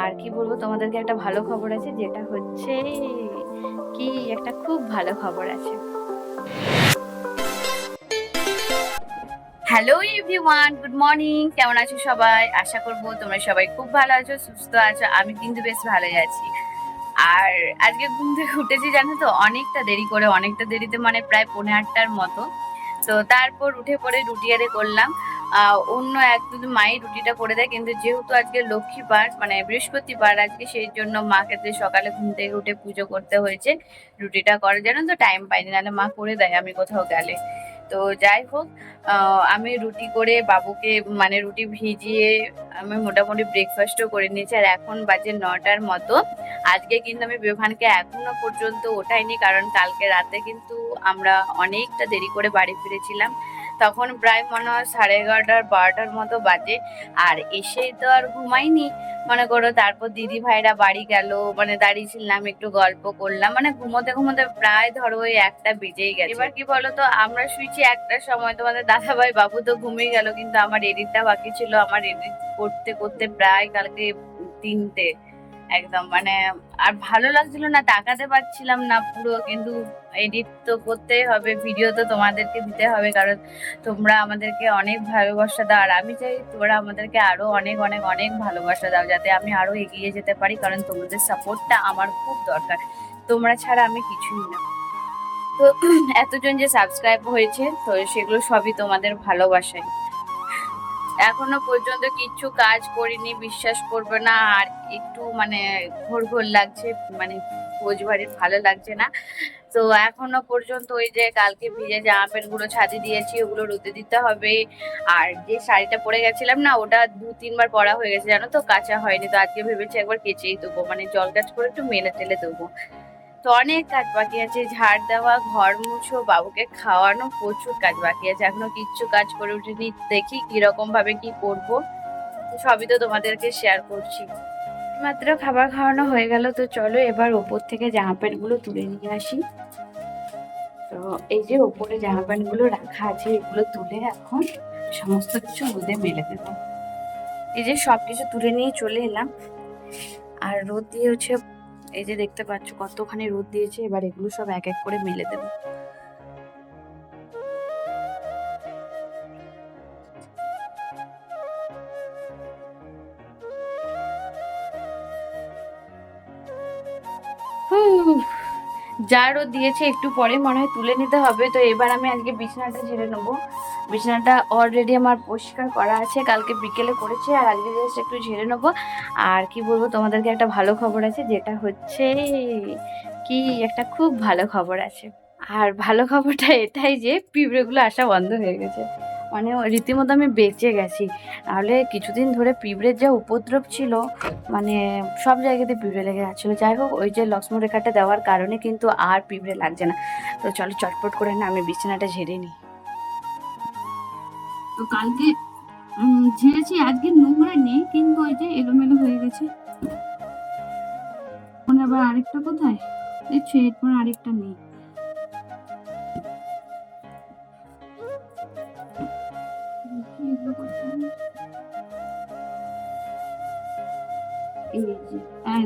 আর কি বলব, তোমাদেরকে একটা ভালো খবর আছে, যেটা হচ্ছে কি, একটা খুব ভালো খবর আছে। হ্যালো এভরিওয়ান গুড মর্নিং কেমন আছো সবাই? আশা করব তোমরা সবাই খুব ভালো আছো, সুস্থ আছো, আমি কিন্তু বেশ ভালোই আছি। আর আজকে ঘুম থেকে উঠেছি, জানো তো, অনেকটা দেরি করে, অনেকটা দেরিতে মানে প্রায় পৌনে আটটার মতো। তো তারপর উঠে পড়ে রুটি আরে করলাম। অন্য এক দুদিন মাই রুটিটা করে দেয়। কিন্তু যেহেতু আজকে লক্ষ্মী লক্ষ্মীবার মানে বৃহস্পতিবার আজকে, সেই জন্য মাকে যে সকালে ঘুম থেকে উঠে পুজো করতে হয়েছে। রুটিটা করে জন্য তো টাইম পাইনি নাহলে মা করে দেয় আমি কোথাও গেলে। তো যাই হোক আমি রুটি করে বাবুকে মানে রুটি ভিজিয়ে আমি মোটামুটি ব্রেকফাস্টও করে নিয়েছি। আর এখন বাজে নটার মতো। আজকে কিন্তু আমি বিভানকে এখনও পর্যন্ত ওঠাইনি, কারণ কালকে রাতে কিন্তু আমরা অনেকটা দেরি করে বাড়ি ফিরেছিলাম। তখন প্রায় মনে হয় সাড়ে এগারোটার, বারোটার মতো বাজে। আর এসেই তো আর ঘুমাইনি। মনে করো তারপর দিদি ভাইরা বাড়ি গেল মানে দাঁড়িয়ে ছিলাম একটু গল্প করলাম। মানে ঘুমোতে ঘুমোতে প্রায় ধরো ওই একটা বেজেই গেছে। এবার কি বলতো, আমরা শুয়েছি একটার সময়। তোমাদের দাদা ভাই বাবু তো ঘুমিয়ে গেল, কিন্তু আমার এডিটটা বাকি ছিল। আমার এডিট করতে করতে প্রায় কালকে তিনটে। একদম মানে আর ভালো লাগছিল না, তাকাতে পারছিলাম না পুরো, কিন্তু এডিট তো করতেই হবে ভিডিও তো তোমাদেরকে দিতে হবে, কারণ তোমরা আমাদেরকে অনেক ভালোবাসা দাও, আর আমি চাই তোমরা আমাদেরকে আরও অনেক অনেক অনেক ভালোবাসা দাও, যাতে আমি আরও এগিয়ে যেতে পারি, কারণ তোমাদের সাপোর্টটা আমার খুব দরকার, তোমরা ছাড়া আমি কিছুই না। তো এতজন যে সাবস্ক্রাইব হয়েছে, তো সেগুলো সবই তোমাদের ভালোবাসায়। এখনও পর্যন্ত কিচ্ছু কাজ করিনি, বিশ্বাস করবে না। আর একটু মানে ঘোর ঘোর লাগছে মানে ভোজ বাড়ির ভালো লাগছে না। তো এখনও পর্যন্ত ওই যে কালকে ভিজে জামা প্যান্টগুলো ছাদে দিয়েছি, ওগুলো রোদে দিতে হবে। আর যে শাড়িটা পরে গেছিলাম না, ওটা দু তিনবার পরা হয়ে গেছে জানো তো, কাঁচা হয়নি। তো আজকে ভেবেছি একবার কেচেই দেবো মানে জল কাজ করে একটু মেলে টেলে দেবো। তো অনেক কাজ বাকি আছে। ঝাড় দেওয়া, ঘর মুছো, বাবুকে খাওয়ানো, প্রচুর কাজ বাকি আছে। এখনও কিচ্ছু কাজ করে উঠিনি। দেখি কীরকম ভাবে কি করব। সবই তো তোমাদেরকে শেয়ার করছি। মাত্র খাবার খাওয়ানো হয়ে গেল, তো চলো এবার ওপর থেকে জামা প্যান্টগুলো তুলে নিয়ে আসি। তো এই যে ওপরে জামা প্যান্টগুলো রাখা আছে, এগুলো তুলে এখন সমস্ত কিছু রোদে মেলে দেবো। এই যে সব কিছু তুলে নিয়ে চলে এলাম। আর রোদ দিয়ে হচ্ছে এই যে দেখতে পাচ্ছ কতখানি রোদ দিয়েছে, এবার এগুলো সব এক এক করে মেলে দেবো। যা রোদ দিয়েছে, একটু পরে মনে হয় তুলে নিতে হবে। তো এবার আমি আজকে বিছানাটা ঝেড়ে নেব। বিছানাটা অলরেডি আমার পরিষ্কার করা আছে, কালকে বিকেলে করেছি, আর আজকে জাস্ট একটু ঝেড়ে নেব। আর কি বলব, তোমাদেরকে একটা ভালো খবর আছে, যেটা হচ্ছে কি, একটা খুব ভালো খবর আছে। আর ভালো খবরটা এটাই যে, পিঁপড়েগুলো আসা বন্ধ হয়ে গেছে। মানে রীতিমতো আমি বেঁচে গেছি। নাহলে কিছুদিন ধরে পিঁপড়ের যা উপদ্রব ছিল মানে সব জায়গাতে পিঁপড়ে লেগে যাচ্ছিল। যাই হোক, ওই যে লক্ষ্মণ রেখাটা দেওয়ার কারণে কিন্তু আর পিঁপড়ে লাগছে না। তো চলো চটপট করে না, আমি বিছানাটা ঝেড়ে নিই। তো কালকে ঝেড়েছি, আজকে নোংরা নেই, কিন্তু ওই যে এলোমেলো হয়ে গেছে। আবার আরেকটা কোথায়? দেখছ, এরপর আরেকটা নেই। এই যে, এই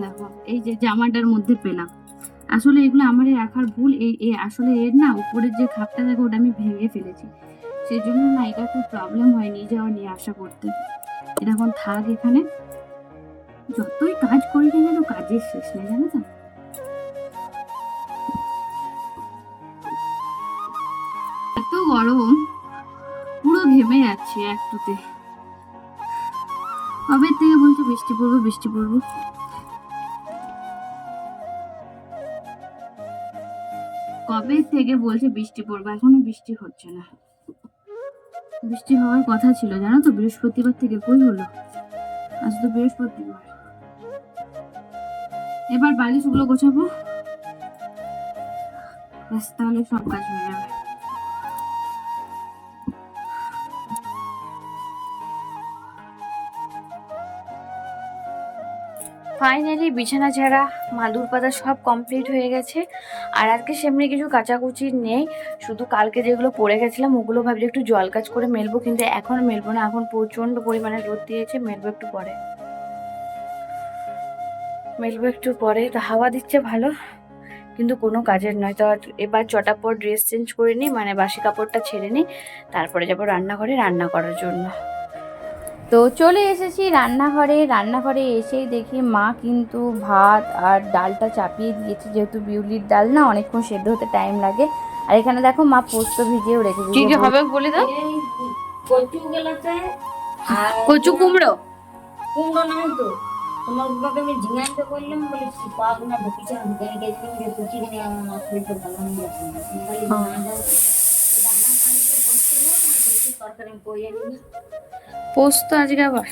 এই যে জামাটার মধ্যে পেলাম। আসলে এগুলো আমারই রাখার ভুল, এই এই আসলে এর না উপরের যে খাপটা থাকে ওটা আমি ভেঙে ফেলেছি। সেই জন্য না এটা খুব প্রবলেম হয় নিয়ে যাওয়া নিয়ে আসা করতে। এখন থাক এখানে। যতই কাজ করি না কেন কাজের শেষ নেই, জানো তো? এত গরম, পুরো ঘেমে যাচ্ছে একটুতে কবে থেকে বলছে বৃষ্টি পড়ব বৃষ্টি পড়ব। কবে থেকে বলছে বৃষ্টি পড়বে? এখনও বৃষ্টি হচ্ছে না। বৃষ্টি হওয়ার কথা ছিল, জানো তো? বৃহস্পতিবার থেকে কই হলো? আজ তো বৃহস্পতিবার। এবার বালিশগুলো গোছাবো। ব্যাস, তাহলে সব কাজ হয়ে যাবে। ফাইনালি বিছানা ছাড়া মাদুর পাতা সব কমপ্লিট হয়ে গেছে। আর আজকে সেমনি কিছু কাচাকুচি নেই। শুধু কালকে যেগুলো পড়ে গেছিলাম, ওগুলো ভাবছি একটু জল কাজ করে মেলবো, কিন্তু এখন মেলবো না। এখন প্রচণ্ড পরিমাণে রোদ দিয়েছে, মেলবো একটু পরে। মেলবো একটু পরে। তো হাওয়া দিচ্ছে ভালো, কিন্তু কোনো কাজের নয়। তো এবার চটাপট ড্রেস চেঞ্জ করে নিই মানে বাসি কাপড়টা ছেড়ে নিই। তারপরে যাব রান্নাঘরে রান্না করার জন্য। তো চলে এসেছি রান্নাঘরে। রান্নাঘরে এসেই দেখি মা কিন্তু ভাত আর ডালটা চাপিয়ে দিয়েছে। যেহেতু বিউলির ডাল না অনেকক্ষণ সেদ্ধ হতে টাইম লাগে। আর এখানে দেখো মা পোস্ত ভিজিয়েও রেখে কি কি হবে বলে দাও। কচু গেলাতে আর কচু কুমড়ো। কুমড়ো নাই তো। তোমার বাবাকে আমি বলে পাক না ঢুকিছে ঢুকে গেছে যে কুচি কিনে আমার মাছ ভালো পোস্ত আজকে আবার?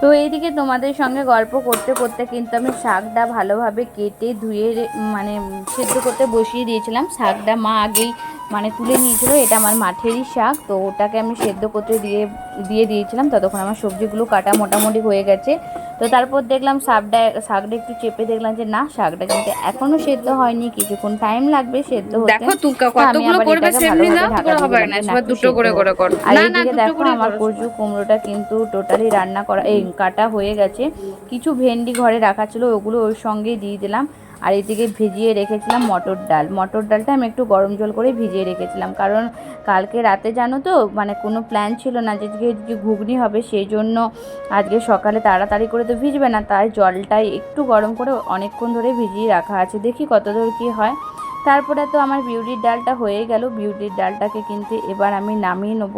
তো এইদিকে তোমাদের সঙ্গে গল্প করতে করতে কিন্তু আমি শাকটা ভালোভাবে কেটে ধুয়ে মানে সেদ্ধ করতে বসিয়ে দিয়েছিলাম। শাকটা মা আগেই মানে তুলে নিয়েছিল এটা আমার মাঠেরই শাক তো ওটাকে আমি সেদ্ধ করতে দিয়ে দিয়ে দিয়েছিলাম। ততক্ষণ আমার সবজিগুলো কাটা মোটামুটি হয়ে গেছে। তো তারপর দেখলাম শাকটা শাকটা একটু চেপে দেখলাম যে না শাকটা কিন্তু এখনও সেদ্ধ হয়নি কিছুক্ষণ টাইম লাগবে সেদ্ধ হতে। দেখো কতগুলো করবে সেমনি হবে না যে দুটো করে করে করো। আর এইদিকে দেখো আমার কচু কুমড়োটা কিন্তু টোটালি রান্না করা এই কাটা হয়ে গেছে। কিছু ভেন্ডি ঘরে রাখা ছিল ওগুলো ওর সঙ্গেই দিয়ে দিলাম। আর এদিকে ভিজিয়ে রেখেছিলাম মটর ডাল। মটর ডালটা আমি একটু গরম জল করে ভিজিয়ে রেখেছিলাম। কারণ কালকে রাতে জানো তো মানে কোনো প্ল্যান ছিল না যে আজকে ঘুগনি হবে, সেই জন্য আজকে সকালে তাড়াতাড়ি করে তো ভিজবে না। তাই জলটাই একটু গরম করে অনেকক্ষণ ধরে ভিজিয়ে রাখা আছে। দেখি কত দূর কী হয়। তারপরে তো আমার বিউটির ডালটা হয়ে গেল। বিউটির ডালটাকে কিন্তু এবার আমি নামিয়ে নেব।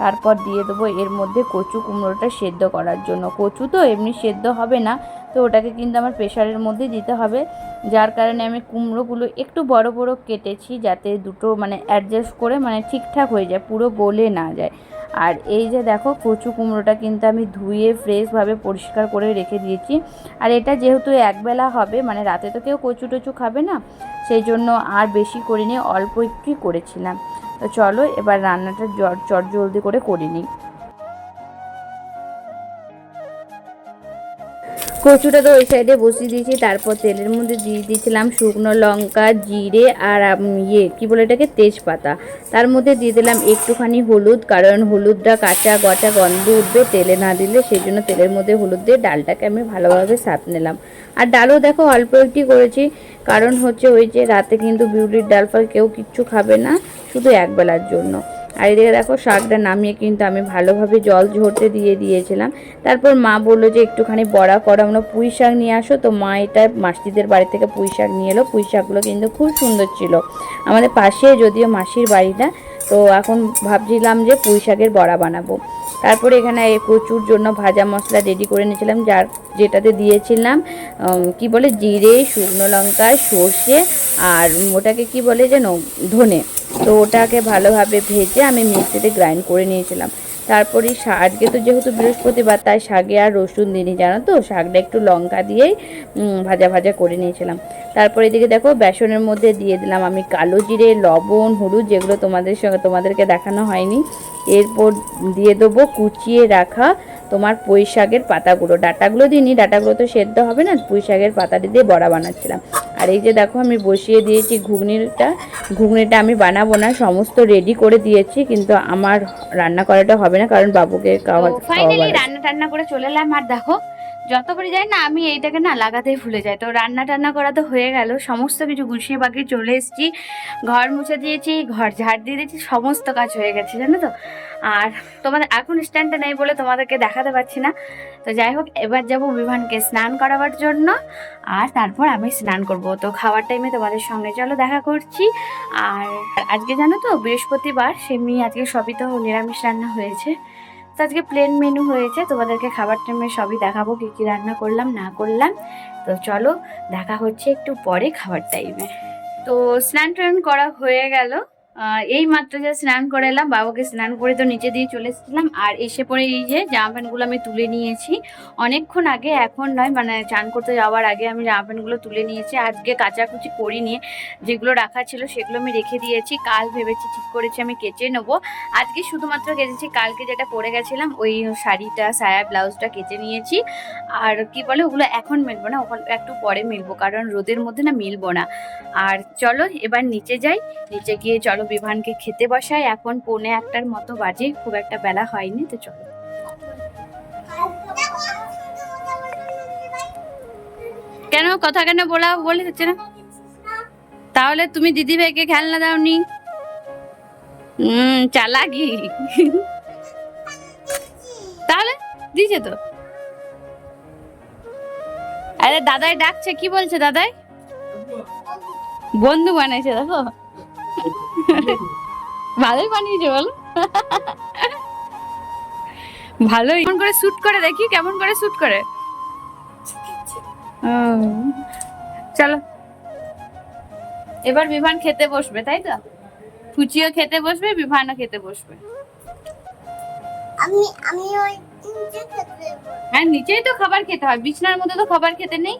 তারপর দিয়ে দেবো এর মধ্যে কচু কুমড়োটা সেদ্ধ করার জন্য। কচু তো এমনি সেদ্ধ হবে না। তো ওটাকে কিন্তু আমার প্রেশারের মধ্যে দিতে হবে। যার কারণে আমি কুমড়োগুলো একটু বড় বড় কেটেছি যাতে দুটো মানে অ্যাডজাস্ট করে মানে ঠিকঠাক হয়ে যায়, পুরো গলে না যায়। আর এই যে দেখো কচু কুমড়োটা কিন্তু আমি ধুয়ে ফ্রেশভাবে পরিষ্কার করে রেখে দিয়েছি। আর এটা যেহেতু একবেলা হবে মানে রাতে তো কেউ কচু টচু খাবে না, সেই জন্য আর বেশি করিনি, অল্প একটুই করেছিলাম। তো চলো এবার রান্নাটা জট চট জলদি করে করে নিই। কচুটা তো ওই সাইডে বসিয়ে দিয়েছি, তারপর তেলের মধ্যে দিয়ে দিয়েছিলাম শুকনো লঙ্কা, জিরে আর ইয়ে কী বলে এটাকে, তেজপাতা। তার মধ্যে দিয়ে দিলাম একটুখানি হলুদ, কারণ হলুদটা কাঁচা গচা গন্ধ উঠবে তেলে না দিলে, সেই জন্য তেলের মধ্যে হলুদ দিয়ে ডালটাকে আমি ভালোভাবে সাপ নিলাম। আর ডালও দেখো অল্প একটি করেছি, কারণ হচ্ছে ওই যে রাতে কিন্তু বিউলির ডাল ফাল কেউ কিচ্ছু খাবে না, শুধু একবেলার জন্য। আর এদিকে দেখো শাকটা নামিয়ে কিন্তু আমি ভালোভাবে জল ঝরতে দিয়ে দিয়েছিলাম। তারপর মা বলল যে একটুখানি বড়া করা, আমরা পুঁই শাক নিয়ে আসো। তো মা এটা মাসিদের বাড়ি থেকে পুঁই শাক নিয়ে এলো। পুঁই শাকগুলো কিন্তু খুব সুন্দর ছিল। আমাদের পাশে যদিও মাসির বাড়িটা তো এখন ভাবছিলাম যে পুঁই শাকের বড়া বানাবো। তারপরে এখানে কচুর জন্য ভাজা মশলা রেডি করে নিয়েছিলাম, যার যেটাতে দিয়েছিলাম কি বলে জিরে, শুকনো লঙ্কা, সর্ষে আর ওটাকে কি বলে যেন ধনে। তো ওটাকে ভালোভাবে ভেজে আমি মিক্সিতে গ্রাইন্ড করে নিয়েছিলাম। তারপরে আজকে তো যেহেতু বৃহস্পতিবার, তাই শাকে আর রসুন দিনই জানো তো? শাকটা একটু লঙ্কা দিয়েই ভাজা ভাজা করে নিয়েছিলাম। তারপরে এদিকে দেখো, বেসনের মধ্যে দিয়ে দিলাম আমি কালো জিরে, লবণ, হলুদ, যেগুলো তোমাদের সঙ্গে তোমাদেরকে দেখানো হয়নি। এরপর দিয়ে দেবো কুচিয়ে রাখা তোমার পুঁই শাকের পাতাগুলো ডাটাগুলো দিইনি ডাটাগুলো তো সেদ্ধ হবে না পুঁই শাকের পাতাটি দিয়ে বড়া বানাচ্ছিলাম। আর এই যে দেখো আমি বসিয়ে দিয়েছি ঘুগনিটা ঘুগনিটা আমি বানাবো না সমস্ত রেডি করে দিয়েছি কিন্তু আমার রান্না করাটা হবে না কারণ বাবুকে খাওয়া ফাইনালি রান্না টান্না করে চলে এলাম আর দেখো যতবারই যাই না, আমি এইটাকে না লাগাতেই ভুলে যাই। তো রান্না টান্না করা তো হয়ে গেল, সমস্ত কিছু গুছিয়ে বাকি চলে এসেছি। ঘর মুছে দিয়েছি, ঘর ঝাড় দিয়ে দিয়েছি, সমস্ত কাজ হয়ে গেছে, জানো তো? আর তোমাদের এখন স্ট্যান্ডটা নেই বলে তোমাদেরকে দেখাতে পারছি না। তো যাই হোক, এবার যাব বিভানকে স্নান করাবার জন্য, আর তারপর আমি স্নান করব। তো খাওয়ার টাইমে তোমাদের সঙ্গে চলো, দেখা করছি। আর আজকে জানো তো, বৃহস্পতিবার, সেমনি আজকে সবই তো নিরামিষ রান্না হয়েছে। তো আজকে প্লেন মেনু হয়েছে। তোমাদেরকে খাবার টাইমে সবই দেখাবো কী কী রান্না করলাম, না করলাম। তো চলো, দেখা হচ্ছে একটু পরে খাবার টাইমে তো স্নান টান করা হয়ে গেল। এই মাত্র যে স্নান করে এলাম, বাবাকে স্নান করে তো নিচে দিয়ে চলে এসেছিলাম। আর এসে পরে এই যে জামা প্যান্টগুলো আমি তুলে নিয়েছি। অনেকক্ষণ আগে, এখন নয় মানে চান করতে যাওয়ার আগে আমি জামা প্যান্টগুলো তুলে নিয়েছি। আজকে কাচাকুচি করিনি, যেগুলো রাখা ছিল সেগুলো আমি রেখে দিয়েছি। কাল ভেবেছি ঠিক করেছি, আমি কেচে নেব। আজকে শুধুমাত্র কেচেছি, কালকে যেটা পরে গেছিলাম, ওই শাড়িটা, সায়া ব্লাউজটা কেচে নিয়েছি। আর কি বলে, ওগুলো এখন মিলবো না, ওখানে, একটু পরে মিলবো, কারণ রোদের মধ্যে না মিলবো না। আর চলো, এবার নিচে যাই। নিচে গিয়ে চলো বিভানকে খেতে বসায়। এখন পৌনে একটার মতো বাজে, খুব একটা বেলা হয়নি, তো চলো। কেন, কথা কেন বলা, বলে যাচ্ছে না? তাহলে তুমি দিদি ভাইকে খেলনা দাওনি? হুম চালাকি? তাহলে, দিয়েছে তো। আরে, দাদাই ডাকছে, কি বলছে দাদাই? বন্ধু বানাইছে দেখো। ভালোই বানিয়েছে বলো। ভালোই। কেমন করে শুট করে দেখি কেমন করে শুট করে? চলো। এবার বিভান খেতে বসবে তাই তো? ফুচিও খেতে বসবে বিভানও খেতে বসবে। আমি আমি ওই হ্যাঁ নিচেই তো খাবার খেতে হয় বিছনার মধ্যে তো খাবার খেতে নেই।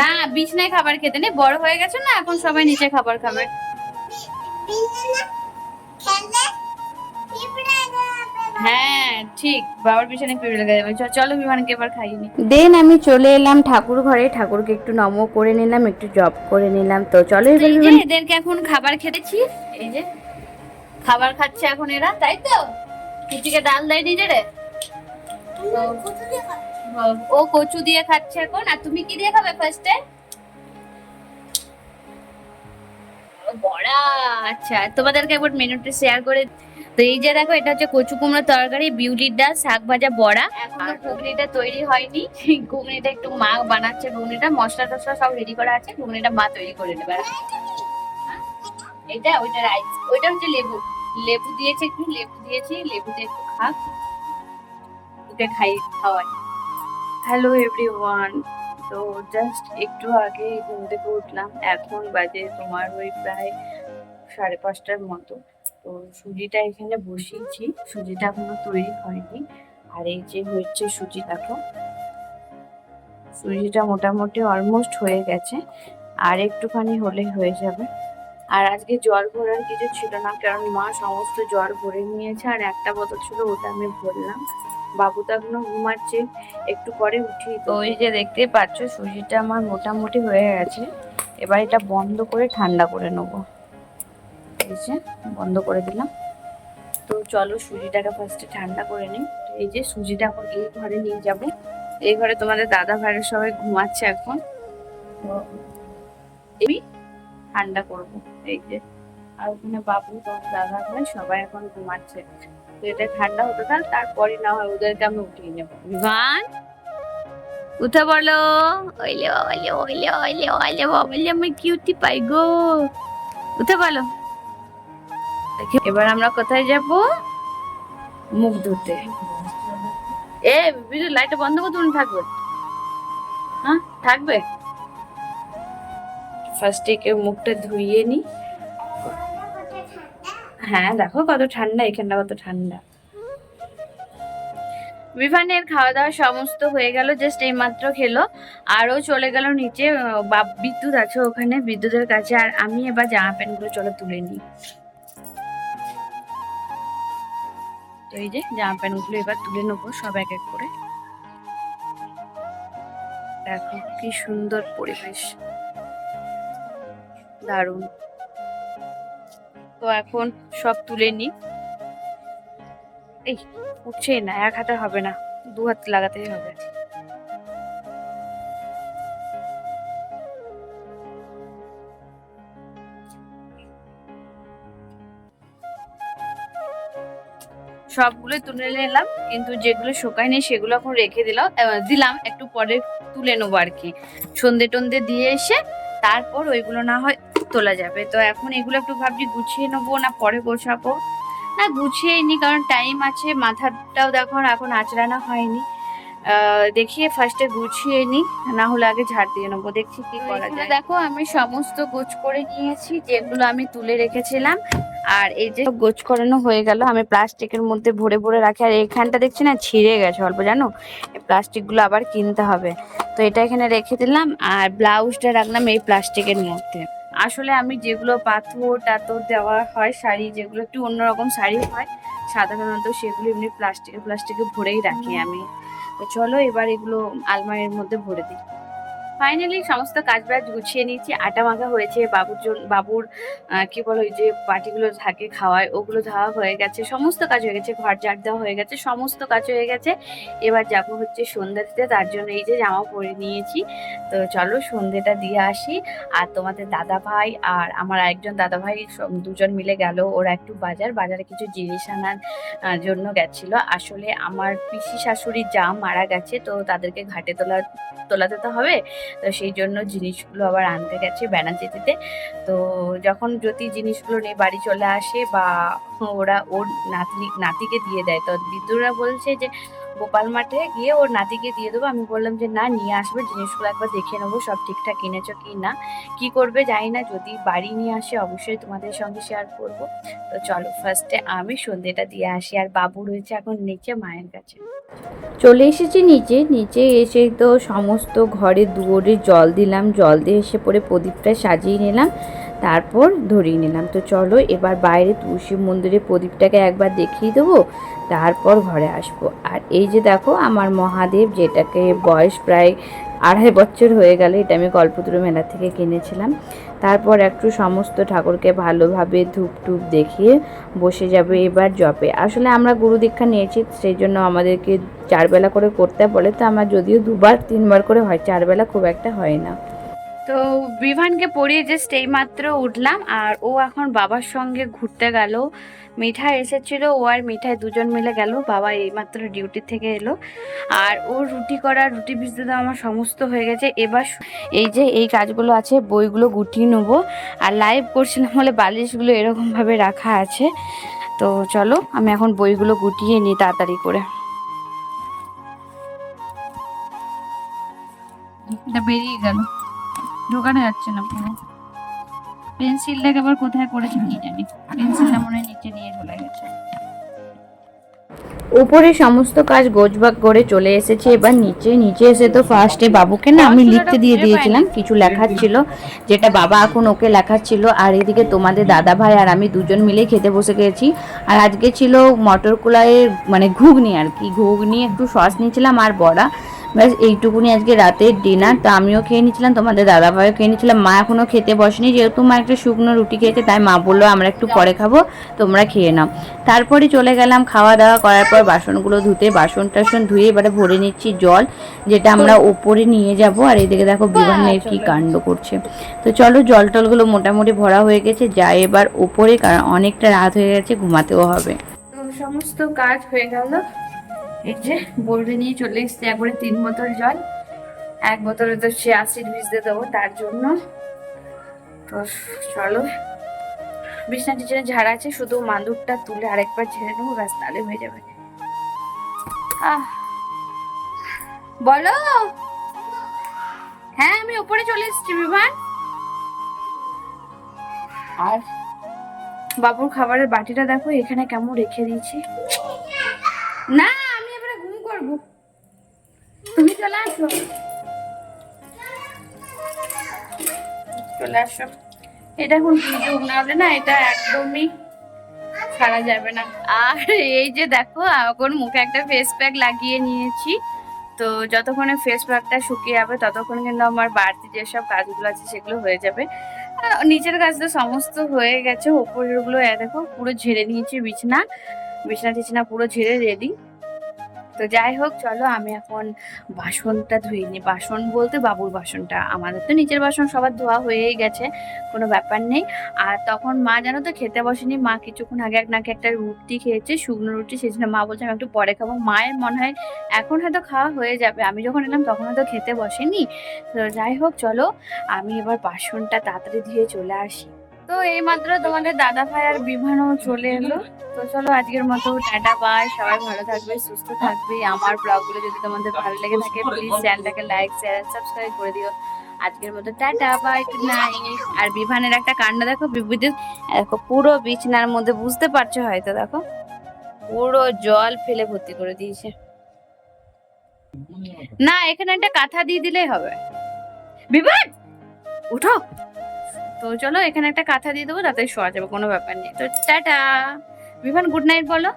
না বিছনায় খাবার খেতে নেই বড় হয়ে গেছে না এখন সবাই নিচে খাবার খাবে। হ্যাঁ ঠিক বাবার পিছনে পিড়ে লেগে যাবে। চলো বিমানকে এবার খাইয়ে নি। দেন আমি চলে এলাম ঠাকুর ঘরে ঠাকুরকে একটু নম করে নিলাম একটু জব করে নিলাম। তো চলো এবার এদেরকে এখন খাবার খেতেছি। এই যে খাবার খাচ্ছে এখন এরা তাই তো? কিছুকে ডাল দেয় নিজে রে ও কচু দিয়ে খাচ্ছে এখন। আর তুমি কি দিয়ে খাবে ফার্স্টে বড়া আচ্ছা। তোমাদেরকে একবার মেনুটা শেয়ার করে তো এই যে দেখো এটা হচ্ছে কচু কুমড়ো তরকারি বিউলির ডাল শাক ভাজা বড়া। এখনও ঘুগনিটা তৈরি হয়নি। ঘুগনিটা একটু মা বানাচ্ছে ঘুগনিটা। মশলা টসলা সব রেডি করা আছে। ঘুগনিটা মা তৈরি করে নেবে এটা ওইটা রাইস ওইটা হচ্ছে লেবু। লেবু দিয়েছে একটু লেবু দিয়েছি। লেবু দিয়ে একটু খাক ওকে খাই খাওয়াই। Hello everyone. তো জাস্ট একটু আগে ঘুম থেকে উঠলাম। এখন বাজে তোমার ওই প্রায় সাড়ে পাঁচটার মতো। তো সুজিটা এখানে বসিয়েছি। সুজিটা এখনও তৈরি হয়নি। আর এই যে হচ্ছে সুজি, দেখো। সুজিটা মোটামুটি অলমোস্ট হয়ে গেছে। আর একটুখানি হলেই হয়ে যাবে। আর আজকে জল ভরার কিছু ছিল না, কারণ মা সমস্ত জল ভরে নিয়েছে, আর একটা বোতল ছিল ওটা আমি ভরলাম। বাবু তো এখনও ঘুমাচ্ছে একটু পরে উঠি তো এই যে দেখতে পাচ্ছ সুজিটা আমার মোটামুটি হয়ে গেছে। এবার এটা বন্ধ করে ঠান্ডা করে নেব। এই যে বন্ধ করে দিলাম। তো চলো সুজিটাকে ফার্স্টে ঠান্ডা করে নিই। এই যে সুজিটা এখন এই ঘরে নিয়ে যাব। এই ঘরে তোমাদের দাদা ভাইয়ের সবাই ঘুমাচ্ছে এখন। এই ঠান্ডা করব। এই যে আর ওখানে বাবু তোমার দাদা ভাই সবাই এখন ঘুমাচ্ছে। তো এটা ঠান্ডা হতে থাক তারপরে না হয় ওদেরকে আমি উঠিয়ে নেব। বিমান উঠে বলো ওইলে ওইলে ওইলে ওইলে ওইলে ওইলে আমি কিউটি পাই গো। উঠে বলো এবার আমরা কোথায় যাব? মুখ ধুতে। এ বিজু লাইটটা বন্ধ করে তুমি থাকবে। হ্যাঁ থাকবে? ফার্স্টে কেউ মুখটা ধুইয়ে নি। হ্যাঁ দেখো কত ঠান্ডা, এখানটা কত ঠান্ডা। বিভানের খাওয়া দাওয়া সমস্ত হয়ে গেল জাস্ট এই মাত্র খেলো আরও চলে গেল নিচে বিদ্যুৎ আছে ওখানে, বিদ্যুতের কাছে। আর আমি এবার জামা প্যান্টগুলো চলো তুলে নিই। তো এই যে, জামা প্যান্টগুলো এবার তুলে নেব সব এক এক করে। দেখো কি সুন্দর পরিবেশ। দারুণ। তো এখন সব তুলে নি। এই, উঠছেই না, এক হাতে হবে না, দু হাত লাগাতেই হবে। সবগুলো তুলে নিলাম, কিন্তু যেগুলো শুকায়নি সেগুলো এখন রেখে দিলাম দিলাম, একটু পরে তুলে নেব আর কি। সন্ধে টন্ধে দিয়ে এসে তারপর ওইগুলো না হয় তোলা যাবে। তো এখন এগুলো একটু ভাবছি গুছিয়ে নেব না পরে গোছাবো? না গুছিয়ে নি কারণ টাইম আছে মাথাটাও দেখো এখন আঁচড়ানো হয়নি। দেখিয়ে ফার্স্টে গুছিয়ে নি না হলে আগে ঝাড় দিয়ে নেব দেখছি কি করা যায়। দেখো আমি সমস্ত গোছ করে নিয়েছি যেগুলো আমি তুলে রেখেছিলাম। আর এই যে গোছ করানো হয়ে গেল আমি প্লাস্টিকের মধ্যে ভরে ভরে রাখি আর এখানটা দেখছি না ছিঁড়ে গেছে অল্প জানো? প্লাস্টিকগুলো আবার কিনতে হবে। তো এটা এখানে রেখে দিলাম আর ব্লাউজটা রাখলাম এই প্লাস্টিকের মধ্যে। আসলে আমি যেগুলো পাথর টাথর দেওয়া হয় শাড়ি, যেগুলো একটু অন্যরকম শাড়ি হয়, সাধারণত সেগুলো এমনি প্লাস্টিকে প্লাস্টিকে ভরেই রাখি আমি। তো চলো এবার এগুলো আলমারির মধ্যে ভরে দিই। ফাইনালি সমস্ত কাজ বাজ গুছিয়ে নিয়েছি। আটা মাখা হয়েছে, বাবুর জন্য, বাবুর কি বলো, ওই যে পাটিগুলো থাকে খাওয়ায়, ওগুলো ধোয়া হয়ে গেছে। সমস্ত কাজ হয়ে গেছে, ঘর ঝাড় দেওয়া হয়ে গেছে, সমস্ত কাজ হয়ে গেছে। এবার যাব হচ্ছে সন্ধ্যা দিতে, তার জন্য এই যে জামা পরে নিয়েছি। তো চলো সন্ধ্যেটা দিয়ে আসি। আর তোমাদের দাদা ভাই আর আমার একজন দাদা ভাই দুজন মিলে গেল। ওরা একটু বাজার, বাজারে কিছু জিনিস আনার জন্য গেছিল। আসলে আমার পিসি শাশুড়ির যা মারা গেছে, তো তাদেরকে ঘাটে তোলা, তোলাতে তো হবে। তো সেই জন্য জিনিসগুলো আবার আনতে গেছে ব্যানার্জিতে তো যখন যদি জিনিসগুলো নিয়ে বাড়ি চলে আসে বা ওরা ওর নাতি নাতিকে দিয়ে দেয়, তো বিদ্যুরা বলছে যে গোপাল মাঠে গিয়ে ওর নাতিকে দিয়ে দেবো। আমি বললাম যে, না, নিয়ে আসবে। জিনিসগুলো একবার দেখে নেব। সব ঠিকঠাক কিনেছো কি না? কি করবে জানি না। যদি বাড়ি নিয়ে আসে, অবশ্যই তোমাদের সঙ্গে শেয়ার করব। তো চলো ফার্স্টে আমি সন্ধেটা দিয়ে আসি। আর বাবু রয়েছে এখন নিচে, মায়ের কাছে। চলে এসেছি নিচে। নিচে এসে তো সমস্ত ঘরে দুয়ারে জল দিলাম। জল দিয়ে এসে পরে প্রদীপটা সাজিয়ে নিলাম। তারপর ধরিয়ে নিলাম। তো চলো এবার বাইরে তুলসী মন্দিরে প্রদীপটাকে একবার দেখিয়ে দেবো, তারপর ঘরে আসব। আর এই যে দেখো আমার মহাদেব, যেটাকে বয়স প্রায় আড়াই বছর হয়ে গেলে, এটা আমি কল্পতরু মেলা থেকে কিনেছিলাম। তারপর একটু সমস্ত ঠাকুরকে ভালোভাবে ধূপ টুপ দেখিয়ে বসে যাবে এবার জপে। আসলে আমরা গুরু দীক্ষা নিয়েছি, সেই জন্য আমাদেরকে চারবেলা করে করতে বলে, তো আমার যদিও দুবার, তিনবার করে হয়, চারবেলা খুব একটা হয় না। তো বিভানকে পড়িয়ে জাস্ট এইমাত্র উঠলাম আর ও এখন বাবার সঙ্গে ঘুরতে গেল। মিঠাই এসেছিল, ও আর মিঠাই দুজন মিলে গেল, বাবা এইমাত্র ডিউটি থেকে এলো। আর ও রুটি করা, রুটি ভিজতে দেওয়া আমার সমস্ত হয়ে গেছে। এবার এই যে এই কাজগুলো আছে, বইগুলো গুটিয়ে নেব। আর লাইভ করছিলাম বলে বালিশগুলো এরকমভাবে রাখা আছে। তো চলো, আমি এখন বইগুলো গুটিয়ে নিই তাড়াতাড়ি করে। বেরিয়ে গেল। ঢোকানো যাচ্ছে না পুরো পেন্সিলটাকে আবার কোথায় করেছে কি জানি। পেন্সিলটা মনে নিচে নিয়ে চলে গেছে। উপরে সমস্ত কাজ গোছবাগ করে চলে এসেছে। এবার নিচে নিচে এসে তো ফার্স্টে বাবুকে না আমি লিখতে দিয়ে দিয়েছিলাম কিছু লেখার ছিল যেটা বাবা এখন ওকে লেখার ছিল আর এদিকে তোমাদের দাদা ভাই আর আমি দুজন মিলে খেতে বসে গেছি। আর আজকে ছিল মটর কলাইয়ের মানে ঘুগনি আর কি। ঘুগনি একটু সস নিয়েছিলাম আর বড়া। ব্যাস, এইটুকুনি আজকে রাতের ডিনার তো আমিও খেয়ে নিয়েছিলাম, তোমাদের দাদা ভাইও খেয়ে নিয়েছিলাম। মা এখনও খেতে বসেনি, যেহেতু মা একটা শুকনো রুটি খেয়েছে, তাই মা বলল, আমরা একটু পরে খাব, তোমরা খেয়ে নাও। তারপরে চলে গেলাম খাওয়া দাওয়া করার পর বাসনগুলো ধুতে, বাসন টাসন ধুয়ে এবারে ভরে নিচ্ছি জল, যেটা আমরা ওপরে নিয়ে যাব। আর এদিকে দেখো বিমানের কি কাণ্ড করছে। তো চলো জল টলগুলো মোটামুটি ভরা হয়ে গেছে যাই এবার ওপরে, কারণ অনেকটা রাত হয়ে গেছে, ঘুমাতেও হবে। সমস্ত কাজ হয়ে গেল। এই যে বলবে নিয়ে চলে এসছে একবারে তিন বোতল জল, এক বোতলে তো সে অ্যাসিড ভিজতে দেবো তার জন্য। তো চলো। বিছনা টিছনে ঝাড়া আছে, শুধু মাদুরটা তুলে আরেকবার ঝেড়ে নেব, ব্যাস তাহলে হয়ে যাবে। আহ! বলো! হ্যাঁ আমি উপরে চলে এসেছি, বিমান। আর বাবুর খাবারের বাটিটা দেখো, এখানে কেমন রেখে দিয়েছি। না! চলে আসো। চলে আসো। এটা এখন কি যুগ না হলে না, এটা একদমই ছাড়া যাবে না। আর এই যে দেখো, এখন মুখে একটা ফেস প্যাক লাগিয়ে নিয়েছি। তো যতক্ষণে ফেস প্যাকটা শুকিয়ে যাবে, ততক্ষণ কিন্তু আমার বাড়তি যেসব কাজগুলো আছে, সেগুলো হয়ে যাবে। নিচের কাজ তো সমস্ত হয়ে গেছে, ওপরেরগুলো দেখো, পুরো ঝেড়ে নিয়েছি বিছনা। বিছনা টিছনা পুরো ঝেড়ে রেডি তো যাই হোক, চলো আমি এখন বাসনটা ধুয়ে নিই বাসন বলতে বাবুর বাসনটা। আমাদের তো নিচের বাসন, সবার ধোয়া হয়েই গেছে, কোনো ব্যাপার নেই। আর তখন মা জানো তো খেতে বসেনি, মা কিছুক্ষণ আগে এক নাকি একটা রুটি খেয়েছে, শুকনো রুটি সেই জন্য মা বলছে আমি একটু পরে খাব। মায়ের মনে হয় এখন হয়তো খাওয়া হয়ে যাবে। আমি যখন এলাম তখন হয়তো খেতে বসেনি। তো যাই হোক, চলো আমি এবার বাসনটা তাড়াতাড়ি ধুয়ে চলে আসি। তো এইমাত্র তোমাদের দাদা ভাই আর বিমানও চলে এলো। তো চলো আজকের মতো টাটা বাই সবাই ভালো থাকবে, সুস্থ থাকবে। আমার ব্লগগুলো যদি তোমাদের ভালো লেগে থাকে প্লিজ চ্যানেলটাকে লাইক শেয়ার সাবস্ক্রাইব করে দিও। আজকের মতো টাটা বাই গুড নাইট আর বিভানের একটা কাণ্ড দেখো বিদ্যুৎ দেখো, পুরো বিছনার মধ্যে, বুঝতে পারছ হয়তো, দেখো। পুরো জল ফেলে ভর্তি করে দিয়েছে। না, এখানে একটা কাঁথা দিয়ে দিলেই হবে। বিভান, উঠো। তো চলো এখানে একটা কাঁথা দিয়ে দেবো, তাতে শোয়া যাবে, কোনো ব্যাপার নেই। তো টাটা। বিভান গুড নাইট বলো।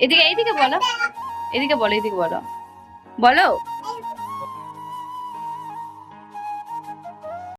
এদিকে, এইদিকে বলো। এদিকে বলো এদিকে বলো। বলো।